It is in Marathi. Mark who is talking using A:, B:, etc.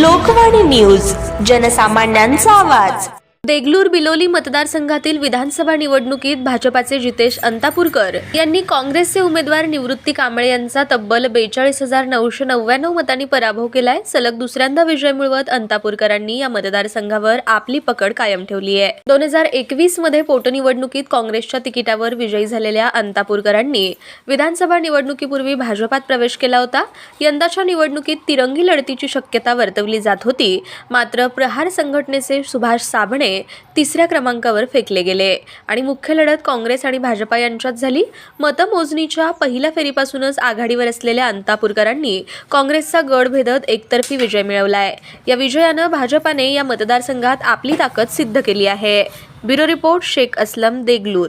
A: लोकवाणी न्यूज जनसामान्यांचा आवाज.
B: देगलूर बिलोली मतदारसंघातील विधानसभा निवडणुकीत भाजपाचे जितेश अंतापूरकर यांनी काँग्रेसचे उमेदवार निवृत्ती कांबळे यांचा तब्बल बेचाळीस हजार नऊशे नव्याण्णव मतांनी पराभव केलाय. सलग दुसऱ्यांदा विजय मिळवत अंतापूरकरांनी या मतदारसंघावर आपली पकड कायम ठेवली आहे. दोन हजार एकवीसमध्ये पोटनिवडणुकीत काँग्रेसच्या तिकिटावर विजयी झालेल्या अंतापूरकरांनी विधानसभा निवडणुकीपूर्वी भाजपात प्रवेश केला होता. यंदाच्या निवडणुकीत तिरंगी लढतीची शक्यता वर्तवली जात होती. मात्र प्रहार संघटनेचे सुभाष साबणे तिसऱ्या क्रमांकावर फेकले गेले. आणि मुख्य लढत काँग्रेस आणि भाजपा यांच्यात झाली. मतमोजणीच्या पहिल्या फेरीपासूनच आघाडीवर असलेल्या अंतापूरकरांनी काँग्रेसचा गड भेदत एकतर्फी विजय मिळवलाय. या विजयानं भाजपाने या मतदारसंघात आपली ताकद सिद्ध केली आहे. Bureau report Shaikh Aslam Degloor.